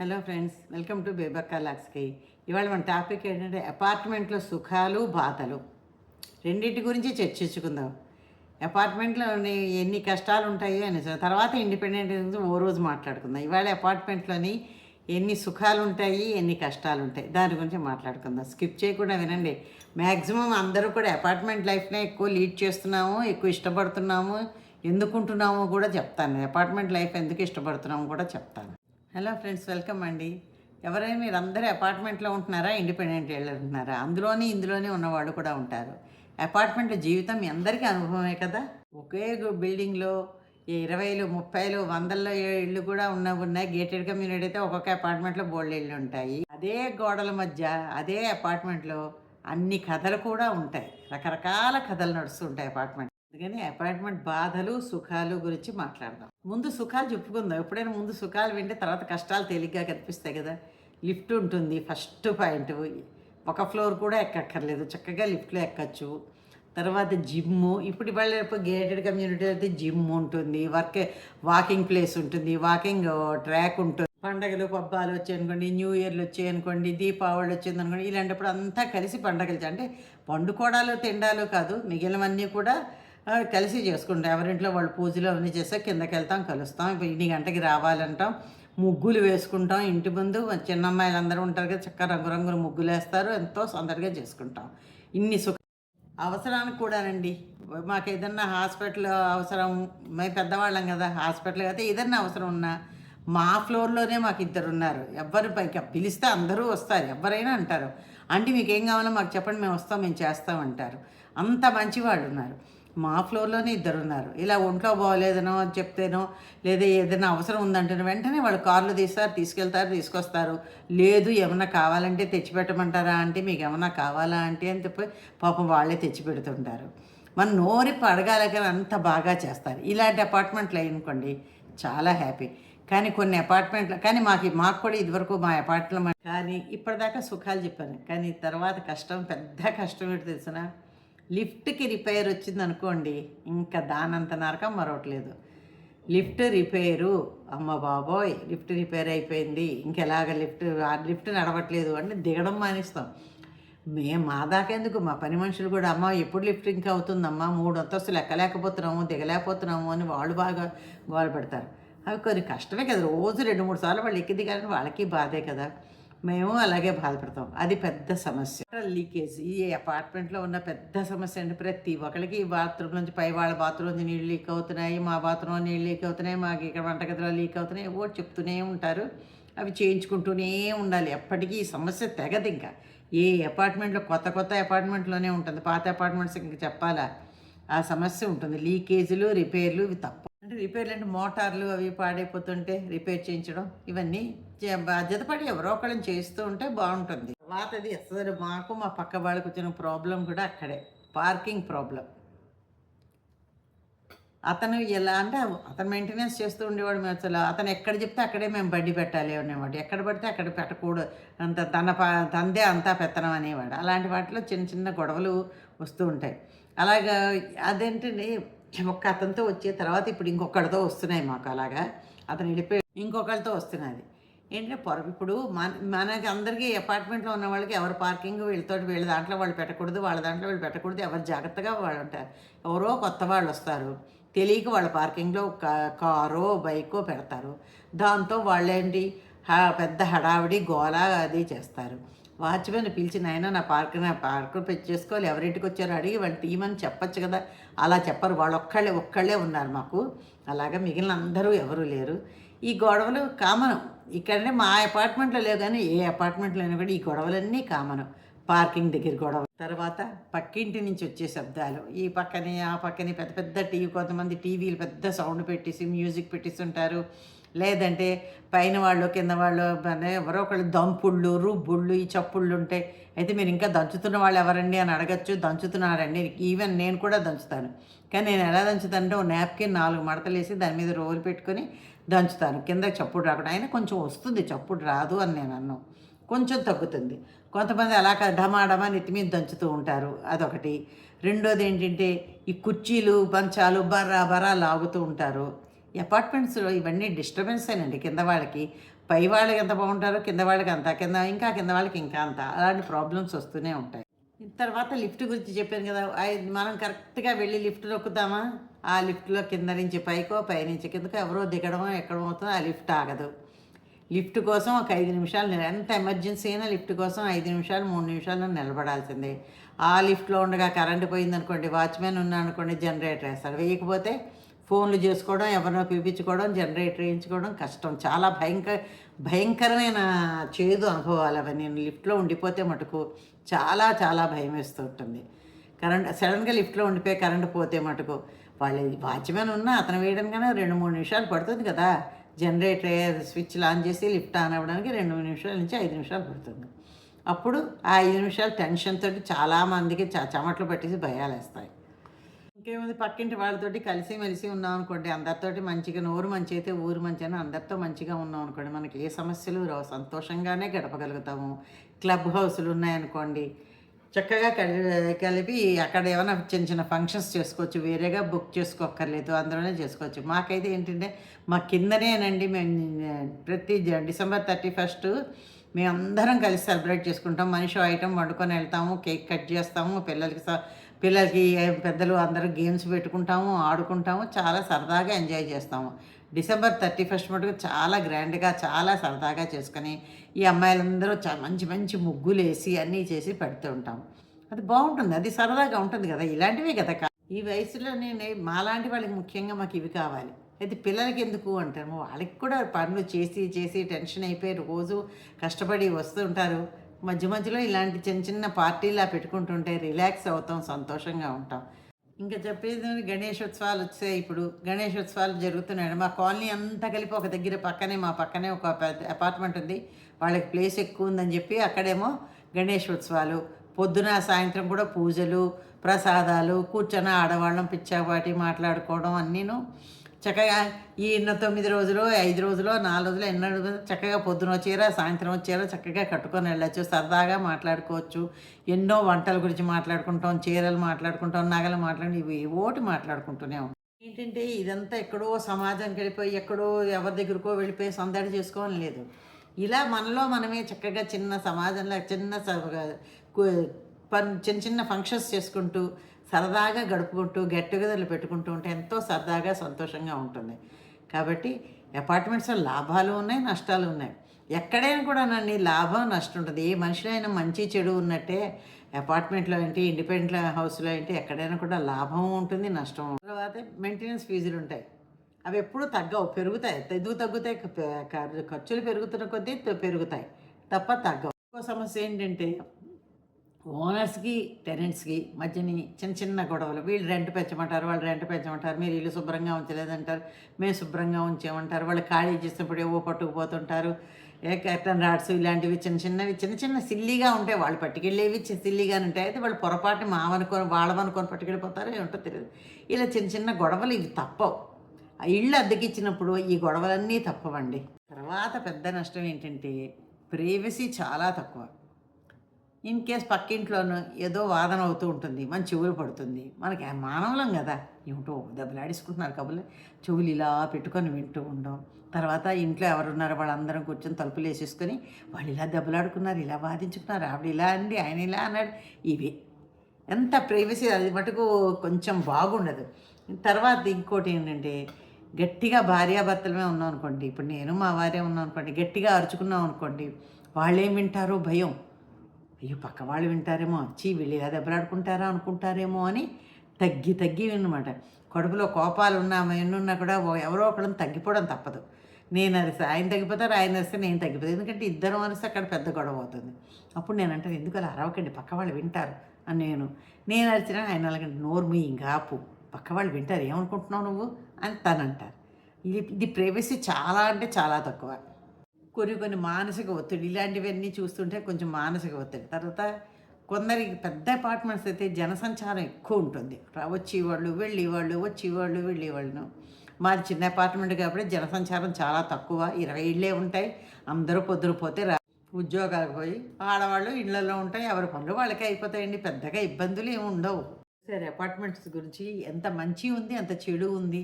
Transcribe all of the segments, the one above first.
Hello friends welcome to బేబర్ లాక్స్కి ఇవాళ మన టాపిక్ ఏంటంటే అపార్ట్మెంట్లో సుఖాలు బాధలు. రెండింటి గురించి చర్చించుకుందాం. అపార్ట్మెంట్లో ఎన్ని కష్టాలు ఉంటాయో అని తర్వాత ఇండిపెండెంట్ గురించి ఓ రోజు మాట్లాడుకుందాం. ఇవాళ అపార్ట్మెంట్లోని ఎన్ని సుఖాలు ఉంటాయి ఎన్ని కష్టాలు ఉంటాయి దాని గురించి మాట్లాడుకుందాం. స్కిప్ చేయకుండా వినండి. మ్యాక్సిమం అందరూ కూడా అపార్ట్మెంట్ లైఫ్నే ఎక్కువ లీడ్ చేస్తున్నాము ఎక్కువ ఇష్టపడుతున్నాము ఎందుకుంటున్నాము కూడా చెప్తాను. అపార్ట్మెంట్ లైఫ్ ఎందుకు ఇష్టపడుతున్నాము కూడా చెప్తాను. హలో ఫ్రెండ్స్ వెల్కమ్ అండి. ఎవరైనా మీరు అందరూ అపార్ట్మెంట్లో ఉంటున్నారా ఇండిపెండెంట్ ఇళ్ళు ఉంటున్నారా? అందులోనే ఇందులోనే ఉన్నవాళ్ళు కూడా ఉంటారు. అపార్ట్మెంట్ జీవితం మీ అందరికీ అనుభవమే కదా? ఒకే బిల్డింగ్లో ఇరవైలు ముప్పైలు వందల్లో ఇళ్ళు కూడా ఉన్న ఉన్నాయి గేటెడ్ కమ్యూనిటీ అయితే ఒక్కొక్క అపార్ట్మెంట్లో బోల్డ్ ఇళ్ళు ఉంటాయి. అదే గోడల మధ్య అదే అపార్ట్మెంట్లో అన్ని కథలు కూడా ఉంటాయి. రకరకాల కథలు నడుస్తుంటాయి అపార్ట్మెంట్ అందుకని అపాయింట్మెంట్ బాధలు సుఖాలు గురించి మాట్లాడదాం. ముందు సుఖాలు చెప్పుకుందాం. ఎప్పుడైనా ముందు సుఖాలు వింటే తర్వాత కష్టాలు తేలిగ్గా కనిపిస్తాయి కదా. లిఫ్ట్ ఉంటుంది ఫస్ట్ పాయింట్. ఒక ఫ్లోర్ కూడా ఎక్కక్కర్లేదు. చక్కగా లిఫ్ట్లో ఎక్కచ్చు. తర్వాత జిమ్ ఇప్పుడు ఇవాళ గేటెడ్ కమ్యూనిటీ అయితే జిమ్ ఉంటుంది వర్క్ వాకింగ్ ప్లేస్ ఉంటుంది వాకింగ్ ట్రాక్ ఉంటుంది. పండగలు పబ్బాలు వచ్చాయనుకోండి న్యూ ఇయర్లు వచ్చాయనుకోండి దీపావళి వచ్చింది అనుకోండి ఇలాంటప్పుడు అంతా కలిసి పండగలు అంటే పండుకోవడాలు తిండాలు కాదు మిగిలినవన్నీ కూడా కలిసి చేసుకుంటాం. ఎవరింట్లో వాళ్ళు పూజలు అవన్నీ చేస్తే కిందకి వెళ్తాం కలుస్తాం. ఇప్పుడు ఇన్ని గంటకి రావాలంటాం. ముగ్గులు వేసుకుంటాం ఇంటి ముందు. చిన్న అమ్మాయిలు అందరూ ఉంటారు కదా చక్కగా రంగురంగుల ముగ్గులు వేస్తారు. ఎంతో సందడిగా చేసుకుంటాం. ఇన్ని సుఖ అవసరానికి కూడానండి. మాకు ఏదన్నా హాస్పిటల్ అవసరం మేము పెద్దవాళ్ళం కదా హాస్పిటల్ అయితే ఏదన్నా అవసరం ఉన్నా మా ఫ్లోర్లోనే మాకు ఇద్దరు ఉన్నారు ఎవ్వరు పైకి పిలిస్తే అందరూ వస్తారు. ఎవరైనా అంటారు. అంటే మీకు ఏం కావాలో మాకు చెప్పండి మేము వస్తాం మేము చేస్తాం అంటారు. అంత మంచి వాళ్ళు ఉన్నారు. మా ఫ్లోర్లోనే ఇద్దరు ఉన్నారు ఇలా ఒంట్లో బాగోలేదనో అని చెప్తేనో లేదా ఏదైనా అవసరం ఉందంటే వెంటనే వాళ్ళు కార్లు తీస్తారు తీసుకెళ్తారు తీసుకొస్తారు. లేదు ఏమన్నా కావాలంటే తెచ్చిపెట్టమంటారా అంటే మీకు ఏమన్నా కావాలా అంటే అని చెప్పి పాపం వాళ్ళే తెచ్చిపెడుతుంటారు. మన నోరి అడగాలి కానీ అంత బాగా చేస్తారు. ఇలాంటి అపార్ట్మెంట్లు అనుకోండి చాలా హ్యాపీ. కానీ కొన్ని అపార్ట్మెంట్లు కానీ మాకు మాకు కూడా ఇదివరకు మా అపార్ట్మెంట్ కానీ ఇప్పటిదాకా సుఖాలు చెప్పాను. కానీ తర్వాత కష్టం పెద్ద కష్టం ఏంటి తెలిసిన? లిఫ్ట్కి రిపేర్ వచ్చింది అనుకోండి ఇంకా దానంత నరకం మరొకట్లేదు లిఫ్ట్ రిపేరు అమ్మ బాబోయ్ లిఫ్ట్ రిపేర్ అయిపోయింది ఇంకెలాగ లిఫ్ట్ ఆ లిఫ్ట్ నడవట్లేదు అంటే దిగడం మానేస్తాం. మేము మా దాకెందుకు మా పని మనుషులు కూడా అమ్మ ఎప్పుడు లిఫ్ట్ ఇంకా అవుతుందమ్మా? మూడు అంతస్తులు ఎక్కలేకపోతున్నాము దిగలేకపోతున్నాము అని వాళ్ళు బాగా గోల పెడతారు. అవి కొన్ని కష్టమే కదా రోజు రెండు మూడు సార్లు వాళ్ళు ఎక్కి దిగాలని వాళ్ళకి బాధే కదా. మేము అలాగే బాధపడతాం. అది పెద్ద సమస్య. లీకేజ్. ఈ అపార్ట్మెంట్లో ఉన్న పెద్ద సమస్య అంటే ప్రతి ఒక్కరికి బాత్రూమ్ నుంచి పై వాళ్ళ బాత్రూమ్ నుంచి నీళ్ళు లీక్ అవుతున్నాయి. మా బాత్రూమ్ నీళ్ళు లీక్ అవుతున్నాయి. మాకు ఇక్కడ వంటగదిలో లీక్ అవుతున్నాయి. ఏవో చెప్తూనే ఉంటారు. అవి చేయించుకుంటూనే ఉండాలి. ఎప్పటికీ ఈ సమస్య తెగదు ఇంకా. ఏ అపార్ట్మెంట్లో కొత్త కొత్త అపార్ట్మెంట్లోనే ఉంటుంది. పాత అపార్ట్మెంట్స్ ఇంకా చెప్పాలా? ఆ సమస్య ఉంటుంది. లీకేజీలు రిపేర్లు ఇవి తప్ప అంటే రిపేర్లు అంటే మోటార్లు అవి పాడైపోతుంటే రిపేర్ చేయించడం ఇవన్నీ చే- బాధ్యత పడి ఎవరో ఒకళ్ళని చేస్తూ ఉంటే బాగుంటుంది. తర్వాతది అసలు మాకు మా పక్క వాళ్ళకి వచ్చిన ప్రాబ్లం కూడా అక్కడే. పార్కింగ్ ప్రాబ్లం అతను ఎలా అంటే అతను మెయింటెనెన్స్ చేస్తూ ఉండేవాడు మేము అసలు. అతను ఎక్కడ చెప్తే అక్కడే మేము బడ్డీ పెట్టాలి అనేవాడు. ఎక్కడ పడితే అక్కడ పెట్టకూడదు. అంత తన ప తందే అంతా పెత్తనం అనేవాడు. అలాంటి వాటిలో చిన్న చిన్న గొడవలు వస్తూ ఉంటాయి. అలాగా అదేంటండి ఒక్క అతనితో వచ్చే తర్వాత ఇప్పుడు ఇంకొకరితో వస్తున్నాయి మాకు అలాగా. అతను వెళ్ళిపోయి ఇంకొకరితో వస్తున్నది. ఏంటంటే పొర ఇప్పుడు మన మనకి అందరికీ అపార్ట్మెంట్లో ఉన్న వాళ్ళకి ఎవరు పార్కింగ్ వీళ్ళతో వీళ్ళ దాంట్లో వాళ్ళు పెట్టకూడదు వాళ్ళ దాంట్లో వీళ్ళు పెట్టకూడదు ఎవరు జాగ్రత్తగా వాళ్ళు ఉంటారు. ఎవరో కొత్త వాళ్ళు వస్తారు. తెలియక వాళ్ళ పార్కింగ్లో కారో బైకో పెడతారు. దాంతో వాళ్ళేంటి? పెద్ద హడావిడి గోల అది చేస్తారు. వాచ్మెన్ పిలిచి నాయన నా పార్క్ నా పార్క్ చేసుకోవాలి ఎవరింటికి వచ్చారో అడిగి వాళ్ళు తీయమని చెప్పొచ్చు కదా. అలా చెప్పరు. వాళ్ళు ఒక్కళ్ళే ఒక్కళ్ళే ఉన్నారు మాకు. అలాగా మిగిలిన అందరూ ఎవరూ లేరు. ఈ గొడవలు కామను. ఇక్కడనే మా అపార్ట్మెంట్లో లేవు కానీ ఏ అపార్ట్మెంట్లో అయినా కూడా ఈ గొడవలన్నీ కామను. పార్కింగ్ దగ్గర గొడవ. తర్వాత పక్కింటి నుంచి వచ్చే శబ్దాలు. ఈ పక్కనే ఆ పక్కనే పెద్ద పెద్ద టీవీ కొంతమంది టీవీలు పెద్ద సౌండ్ పెట్టేసి మ్యూజిక్ పెట్టిస్తుంటారు లేదంటే పైన వాళ్ళు కింద వాళ్ళు ఎవరో ఒకళ్ళు దంపుళ్ళు రుబ్బుళ్ళు ఈ చప్పుళ్ళు ఉంటాయి అయితే మీరు ఇంకా దంచుతున్న వాళ్ళు ఎవరండి అని అడగచ్చు. దంచుతున్నారండి. ఈవెన్ నేను కూడా దంచుతాను. కానీ నేను ఎలా దంచుతానంటే ఓ నాప్కిన్ నాలుగు మడతలు వేసి దాని మీద రోలు పెట్టుకొని దంచుతాను. కింద చప్పుడు రాకుండా. అయినా కొంచెం వస్తుంది చప్పుడు రాదు అని నేను అన్నాను కొంచెం తగ్గుతుంది. కొంతమంది అలా కాదు డమా నెత్తి మీద దంచుతూ ఉంటారు. అదొకటి. రెండోది ఏంటంటే ఈ కుర్చీలు మంచాలు బర్రా బర్రా లాగుతూ ఉంటారు. ఈ అపార్ట్మెంట్స్లో ఇవన్నీ డిస్టర్బెన్సేనండి కింద వాళ్ళకి పై వాళ్ళకి ఎంత బాగుంటారో కింద వాళ్ళకి అంత కింద ఇంకా కింద వాళ్ళకి ఇంకా అంత. అలాంటి ప్రాబ్లమ్స్ వస్తూనే ఉంటాయి. తర్వాత లిఫ్ట్ గురించి చెప్పాను కదా మనం కరెక్ట్గా వెళ్ళి లిఫ్ట్ నొక్కుతామా? ఆ లిఫ్ట్లో కింద నుంచి పైకో పై నుంచి కిందకో ఎవరో దిగడమో ఎక్కడమో అవుతుందో ఆ లిఫ్ట్ ఆగదు. లిఫ్ట్ కోసం ఒక ఐదు నిమిషాలు ఎంత ఎమర్జెన్సీ అయినా లిఫ్ట్ కోసం ఐదు నిమిషాలు మూడు నిమిషాలు నిలబడాల్సిందే. ఆ లిఫ్ట్లో ఉండగా కరెంటు పోయిందనుకోండి వాచ్మెన్ ఉన్నాడనుకోండి జనరేటర్ వేస్తాడు. వేయకపోతే ఫోన్లు చేసుకోవడం ఎవరినో పిలిపించుకోవడం జనరేటర్ వేయించుకోవడం కష్టం. చాలా భయంకర భయంకరమైన చేదు అనుభవాలు అవి నేను లిఫ్ట్లో ఉండిపోతే మటుకు చాలా చాలా భయం వేస్తూ ఉంటుంది. కరెంట్ సడన్గా లిఫ్ట్లో ఉండిపోయి కరెంట్ పోతే మటుకు వాళ్ళు వాచ్మెన్ ఉన్నా అతను వేయడానికైనా రెండు మూడు నిమిషాలు పడుతుంది కదా. జనరేటర్ స్విచ్ ఆన్ చేసి లిఫ్ట్ ఆన్ అవ్వడానికి రెండు మూడు నిమిషాల నుంచి ఐదు నిమిషాలు పడుతుంది. అప్పుడు ఆ ఐదు నిమిషాలు టెన్షన్ తోటి చాలామందికి చ చెమట్లు పట్టేసి భయాలు వేస్తాయి ఇంకేముంది? పక్కింటి వాళ్ళతోటి కలిసి మెలిసి ఉన్నాం అనుకోండి. అందరితోటి మంచిగా నోరు మంచి అయితే ఊరు మంచి అని అందరితో మంచిగా ఉన్నాం అనుకోండి. మనకి ఏ సమస్యలు రావు. సంతోషంగానే గడపగలుగుతాము. క్లబ్ హౌస్లు ఉన్నాయనుకోండి. చక్కగా కలి కలిపి అక్కడ ఏమైనా చిన్న చిన్న ఫంక్షన్స్ చేసుకోవచ్చు. వేరేగా బుక్ చేసుకోక్కర్లేదు. అందులోనే చేసుకోవచ్చు. మాకైతే ఏంటంటే మా కిందనేనండి. మేము ప్రతి డిసెంబర్ థర్టీ ఫస్ట్ మేమందరం కలిసి సెలబ్రేట్ చేసుకుంటాం. మనిషి ఐటమ్ వండుకొని వెళ్తాము. కేక్ కట్ చేస్తాము. పిల్లలకి స- పిల్లలకి పెద్దలు అందరూ గేమ్స్ పెట్టుకుంటాము ఆడుకుంటాము చాలా సరదాగా ఎంజాయ్ చేస్తాము. డిసెంబర్ థర్టీ ఫస్ట్ మటుకు చాలా గ్రాండ్గా చాలా సరదాగా చేసుకొని ఈ అమ్మాయిలందరూ మంచి మంచి ముగ్గులు వేసి అన్నీ చేసి పెడుతూ ఉంటాము. అది బాగుంటుంది అది సరదాగా ఉంటుంది కదా ఇలాంటివే కదా ఈ వయసులో నేను మాలాంటి వాళ్ళకి ముఖ్యంగా మాకు ఇవి కావాలి. అయితే పిల్లలకి ఎందుకు అంటాము వాళ్ళకి కూడా పనులు చేసి చేసి టెన్షన్ అయిపోయి రోజు కష్టపడి వస్తుంటారు మధ్య మధ్యలో ఇలాంటి చిన్న చిన్న పార్టీలా పెట్టుకుంటుంటే రిలాక్స్ అవుతాం సంతోషంగా ఉంటాం. ఇంకా చెప్పేది గణేశోత్సవాలు వచ్చాయి ఇప్పుడు. గణేశోత్సవాలు జరుగుతున్నాయి. మా కాలనీ అంతా కలిపి ఒక దగ్గర పక్కనే మా పక్కనే ఒక అపార్ట్మెంట్ ఉంది. వాళ్ళకి ప్లేస్ ఎక్కువ ఉందని చెప్పి అక్కడేమో గణేష్ ఉత్సవాలు పొద్దున సాయంత్రం కూడా పూజలు ప్రసాదాలు కూర్చొని ఆడవాళ్ళం పిచ్చాపాటి మాట్లాడుకోవడం అన్నీను చక్కగా ఈ తొమ్మిది రోజులు ఐదు రోజులు నాలుగు రోజులు ఎన్నో రోజులు చక్కగా పొద్దున వచ్చారా సాయంత్రం వచ్చారా చక్కగా కట్టుకొని వెళ్ళచ్చు సరదాగా మాట్లాడుకోవచ్చు. ఎన్నో వంటల గురించి మాట్లాడుకుంటాం చీరలు మాట్లాడుకుంటాం నగలు మాట్లాడి ఇవి ఓటి మాట్లాడుకుంటూనే ఉంటాం. ఏంటంటే ఇదంతా ఎక్కడో సమాజం వెళ్ళిపోయి ఎక్కడో ఎవరి దగ్గరకో వెళ్ళిపోయి సందడి చేసుకోవడం లేదు. ఇలా మనలో మనమే చక్కగా చిన్న సమాజంలో చిన్న స- పన్ చిన్న చిన్న ఫంక్షన్స్ చేసుకుంటూ సరదాగా గడుపుకుంటూ గెట్ టుగెదర్లు పెట్టుకుంటూ ఉంటే ఎంతో సరదాగా సంతోషంగా ఉంటుంది. కాబట్టి అపార్ట్మెంట్స్లో లాభాలు ఉన్నాయి నష్టాలు ఉన్నాయి. ఎక్కడైనా కూడా నన్ను లాభం నష్టం ఉంటుంది. ఏ మనిషిలో అయినా మంచి చెడు ఉన్నట్టే అపార్ట్మెంట్లో ఏంటి ఇండిపెండెంట్ హౌస్లో ఏంటి ఎక్కడైనా కూడా లాభం ఉంటుంది నష్టం తర్వాత మెయింటెనెన్స్ ఫీజులు ఉంటాయి. అవి ఎప్పుడూ తగ్గవు పెరుగుతాయి. తగ్గు తగ్గుతాయి? ఖర్చులు పెరుగుతున్న కొద్దీ పెరుగుతాయి. తప్ప తగ్గవు. ఇంకో సమస్య ఏంటంటే ఓనర్స్కి టెనెంట్స్కి మధ్యని చిన్న చిన్న గొడవలు. వీళ్ళు రెంట్ పెంచమంటారు వాళ్ళు రెంట్ పెంచమంటారు. మీరు ఇల్లు శుభ్రంగా ఉంచలేదంటారు. మేము శుభ్రంగా ఉంచామంటారు. వాళ్ళు ఖాళీ చేసినప్పుడు ఏవో పట్టుకుపోతుంటారు ఏ కర్టన్ రాడ్స్ ఇలాంటివి చిన్న చిన్నవి చిన్న చిన్న సిల్లీగా ఉంటాయి. వాళ్ళు పట్టుకెళ్ళేవి సిల్లీగా సిల్లీగానే ఉంటాయి. అయితే వాళ్ళు పొరపాటు మావనుకొని వాళ్ళవనుకొని పట్టుకెళ్ళిపోతారో ఏమిటో తెలియదు ఇలా చిన్న చిన్న గొడవలు ఇవి తప్పవు. ఆ ఇళ్ళు అద్దెకిచ్చినప్పుడు ఈ గొడవలన్నీ తప్పవండి. తర్వాత పెద్ద నష్టం ఏంటంటే ప్రైవసీ చాలా తక్కువ. ఇన్ కేస్ పక్కింట్లోనూ ఏదో వాదన అవుతూ ఉంటుంది మన చెవులు పడుతుంది. మనకి మానవులం కదా. ఏమిటో దెబ్బలాడేసుకుంటున్నారు కబుర్లు. చెవులు ఇలా పెట్టుకొని వింటూ ఉండం. తర్వాత ఇంట్లో ఎవరున్నారో వాళ్ళందరం కూర్చొని తలుపులు వేసేసుకొని వాళ్ళు ఇలా దెబ్బలాడుకున్నారు ఇలా వాదించుకున్నారు ఆవిడ ఇలా అండి ఆయన ఇలా అన్నాడు. ఇవి. ఎంత ప్రైవసీ అది మటుకు కొంచెం బాగుండదు. తర్వాత ఇంకోటి ఏంటంటే గట్టిగా భార్యాభర్తలమే ఉన్నాం అనుకోండి ఇప్పుడు నేను మా భార్య ఉన్నాం అనుకోండి గట్టిగా అరుచుకున్నాం అనుకోండి వాళ్ళేం వింటారో భయం. అయ్యో పక్క వాళ్ళు వింటారేమో చీ వీళ్ళు ఇలా దెబ్బలాడుకుంటారా అనుకుంటారేమో అని తగ్గి తగ్గి అనమాట కడుపులో కోపాలు ఉన్నా ఎన్నున్నా కూడా ఎవరో ఒకళ్ళని తగ్గిపోవడం తప్పదు. నేను అరిస్తే ఆయన తగ్గిపోతారు ఆయన అరిస్తే నేను తగ్గిపోతాను ఎందుకంటే ఇద్దరం అరిస్తే అక్కడ పెద్ద గొడవ అవుతుంది. అప్పుడు నేను అంటాను ఎందుకు అలా అరవకండి? పక్క వాళ్ళు వింటారు. అని నేను నేను అరిచినా ఆయన అలాగంటే నోరు మీ ఇంకా ఆపు. పక్క వాళ్ళు వింటారు ఏమనుకుంటున్నావు నువ్వు? అని తను అంటారు ఇది ఇది ప్రైవసీ చాలా అంటే చాలా తక్కువ. కొన్ని కొన్ని మానసిక ఒత్తిడి. ఇలాంటివన్నీ చూస్తుంటే కొంచెం మానసిక ఒత్తిడి. తర్వాత కొందరికి పెద్ద అపార్ట్మెంట్స్ అయితే జనసంచారం ఎక్కువ ఉంటుంది. వచ్చేవాళ్ళు వెళ్ళేవాళ్ళు వచ్చేవాళ్ళు వెళ్ళేవాళ్ళను. మాది చిన్న అపార్ట్మెంట్ కాబట్టి జనసంచారం చాలా తక్కువ. ఇరవై ఇళ్ళే ఉంటాయి. అందరూ పొద్దున పోతే రా ఉద్యోగాలకు పోయి ఆడవాళ్ళు ఇళ్ళలో ఉంటాయి. ఎవరి పనులు వాళ్ళకే అయిపోతాయండి. పెద్దగా ఇబ్బందులు ఏమి ఉండవు. సరే అపార్ట్మెంట్స్ గురించి ఎంత మంచి ఉంది ఎంత చెడు ఉంది?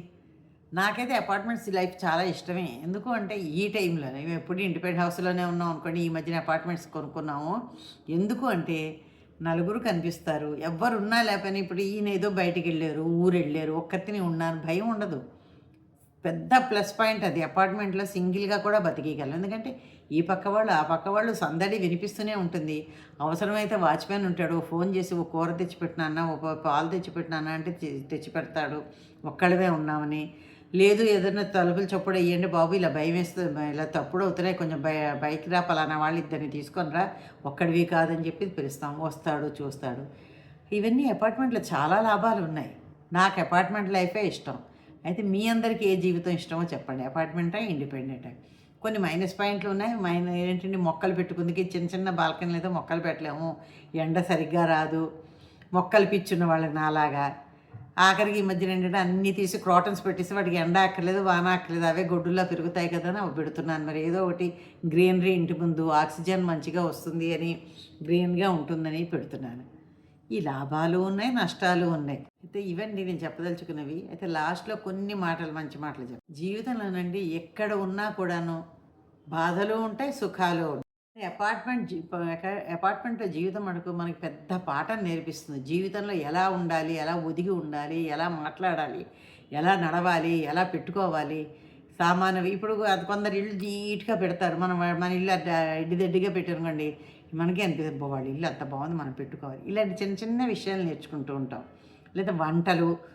నాకైతే అపార్ట్మెంట్స్ లైఫ్ చాలా ఇష్టమే. ఎందుకు అంటే ఈ టైంలో మేము ఎప్పుడు ఇండిపెండెంట్ హౌస్లోనే ఉన్నాం అనుకోండి ఈ మధ్యన అపార్ట్మెంట్స్ కొనుక్కున్నాము. ఎందుకు అంటే నలుగురు కనిపిస్తారు. ఎవ్వరు ఉన్నా లేకపోయినా ఇప్పుడు ఈయన ఏదో బయటికి వెళ్ళారు ఊరు వెళ్ళారు ఒక్కరిని ఉన్నాను భయం ఉండదు. పెద్ద ప్లస్ పాయింట్ అది. అపార్ట్మెంట్లో సింగిల్గా కూడా బతికేయగలం. ఎందుకంటే ఈ పక్క వాళ్ళు ఆ పక్క వాళ్ళు సందడి వినిపిస్తూనే ఉంటుంది. అవసరమైతే వాచ్మెన్ ఉంటాడు ఫోన్ చేసి ఓ కూర తెచ్చిపెట్టినా ఓ పాలు తెచ్చిపెట్టినా అంటే తెచ్చిపెడతాడు. తెచ్చి ఉన్నామని. లేదు ఏదైనా తలుపులు చప్పుడు వేయండి బాబు ఇలా భయం వేస్తుంది ఇలా తప్పుడు అవుతున్నాయి కొంచెం బై బైక్ రా పలానా వాళ్ళు ఇద్దరిని తీసుకొని రా ఒక్కడివి కాదని చెప్పి పిలుస్తాం వస్తాడు చూస్తాడు. ఇవన్నీ అపార్ట్మెంట్లో చాలా లాభాలు ఉన్నాయి. నాకు అపార్ట్మెంట్ లైఫే ఇష్టం. అయితే మీ అందరికీ ఏ జీవితం ఇష్టమో చెప్పండి. అపార్ట్మెంటా ఇండిపెండెంటా? కొన్ని మైనస్ పాయింట్లు ఉన్నాయి. మైన ఏంటంటే మొక్కలు పెట్టుకుందికి చిన్న చిన్న బాల్కనీలు అయితే మొక్కలు పెట్టలేము. ఎండ సరిగ్గా రాదు. మొక్కలు పిచ్చున్న వాళ్ళకి నాలాగా. ఆఖరికి ఈ మధ్యన ఏంటంటే అన్నీ తీసి క్రాటన్స్ పెట్టేసి వాటికి ఎండ అక్కర్లేదు వాన అక్కర్లేదు అవే గొడ్డుల్లో పెరుగుతాయి కదా అని పెడుతున్నాను. మరి ఏదో ఒకటి గ్రీనరీ ఇంటి ముందు ఆక్సిజన్ మంచిగా వస్తుంది అని గ్రీన్గా ఉంటుందని పెడుతున్నాను. ఈ లాభాలు ఉన్నాయి నష్టాలు ఉన్నాయి. అయితే ఇవన్నీ నేను చెప్పదలుచుకున్నవి. అయితే లాస్ట్లో కొన్ని మాటలు మంచి మాటలు చెప్ప. జీవితంలోనండి ఎక్కడ ఉన్నా కూడాను బాధలు ఉంటాయి సుఖాలు ఉంటాయి అపార్ట్మెంట్ అపార్ట్మెంట్లో జీవితం మనకు మనకి పెద్ద పాఠం నేర్పిస్తుంది. జీవితంలో ఎలా ఉండాలి ఎలా ఒదిగి ఉండాలి ఎలా మాట్లాడాలి ఎలా నడవాలి ఎలా పెట్టుకోవాలి సామాన్యం ఇప్పుడు అది కొందరు ఇల్లు నీట్గా పెడతారు. మనం మన ఇల్లు అడ్డ- ఎడ్డిదడ్డిగా పెట్టనుకోండి మనకి అనిపిస్తుంది వాళ్ళ ఇల్లు అంత బాగుంది మనం పెట్టుకోవాలి. ఇలాంటి చిన్న చిన్న విషయాలు నేర్చుకుంటూ ఉంటాం. లేదా వంటలు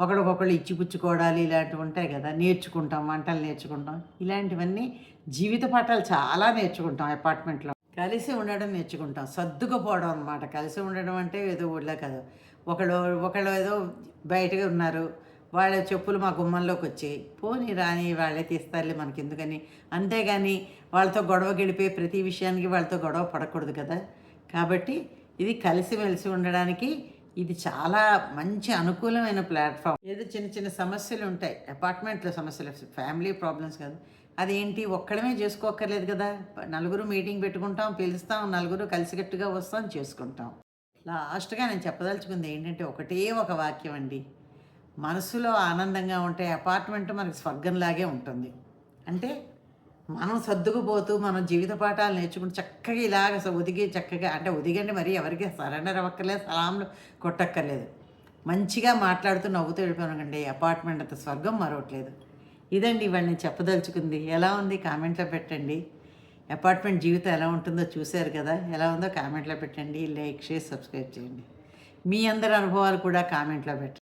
ఒకడికొకళ్ళు ఇచ్చిపుచ్చుకోవడాలి ఇలాంటివి ఉంటాయి కదా నేర్చుకుంటాం వంటలు నేర్చుకుంటాం. ఇలాంటివన్నీ జీవిత పాఠాలు చాలా నేర్చుకుంటాం అపార్ట్మెంట్లో. కలిసి ఉండడం నేర్చుకుంటాం. సర్దుకుపోవడం అనమాట కలిసి ఉండడం అంటే ఏదో ఊళ్ళో కాదు. ఒకళ్ళు ఒకళ్ళు ఏదో బయటగా ఉన్నారు. వాళ్ళ చెప్పులు మా గుమ్మంలోకి వచ్చాయి. పోనీ రాని వాళ్ళే తీస్తారులే మనకి ఎందుకని అంతేగాని వాళ్ళతో గొడవ గడిపే ప్రతి విషయానికి వాళ్ళతో గొడవ పడకూడదు కదా. కాబట్టి ఇది కలిసిమెలిసి ఉండడానికి ఇది చాలా మంచి అనుకూలమైన ప్లాట్ఫామ్. ఏదో చిన్న చిన్న సమస్యలు ఉంటాయి. అపార్ట్మెంట్లో సమస్యలు ఫ్యామిలీ ప్రాబ్లమ్స్ కాదు. అదేంటి? ఒక్కడమే చేసుకోక్కర్లేదు కదా. నలుగురు మీటింగ్ పెట్టుకుంటాం పిలుస్తాం నలుగురు కలిసికట్టుగా వస్తాం చేసుకుంటాం. లాస్ట్గా నేను చెప్పదలుచుకుంది ఏంటంటే ఒకటే ఒక వాక్యం అండి. మనసులో ఆనందంగా ఉంటే అపార్ట్మెంట్ మనకి స్వర్గంలాగే ఉంటుంది. అంటే మనం సర్దుకుపోతూ మనం జీవిత పాఠాలు నేర్చుకుంటూ చక్కగా ఇలాగ ఉదిగి ఒదిగి చక్కగా అంటే ఒదిగండి మరి ఎవరికి సరెండర్ అవ్వక్కర్లేదు సలాంలు కొట్టక్కర్లేదు. మంచిగా మాట్లాడుతూ నవ్వుతూ వెళ్ళిపోయానండి అపార్ట్మెంట్ అంత స్వర్గం మరవట్లేదు. ఇదండి ఇవాళ నేను చెప్పదలుచుకుంది. ఎలా ఉంది కామెంట్లో పెట్టండి. అపార్ట్మెంట్ జీవితం ఎలా ఉంటుందో చూశారు కదా ఎలా ఉందో కామెంట్లో పెట్టండి లైక్ షేర్ సబ్స్క్రైబ్ చేయండి. మీ అందరి అనుభవాలు కూడా కామెంట్లో పెట్టండి.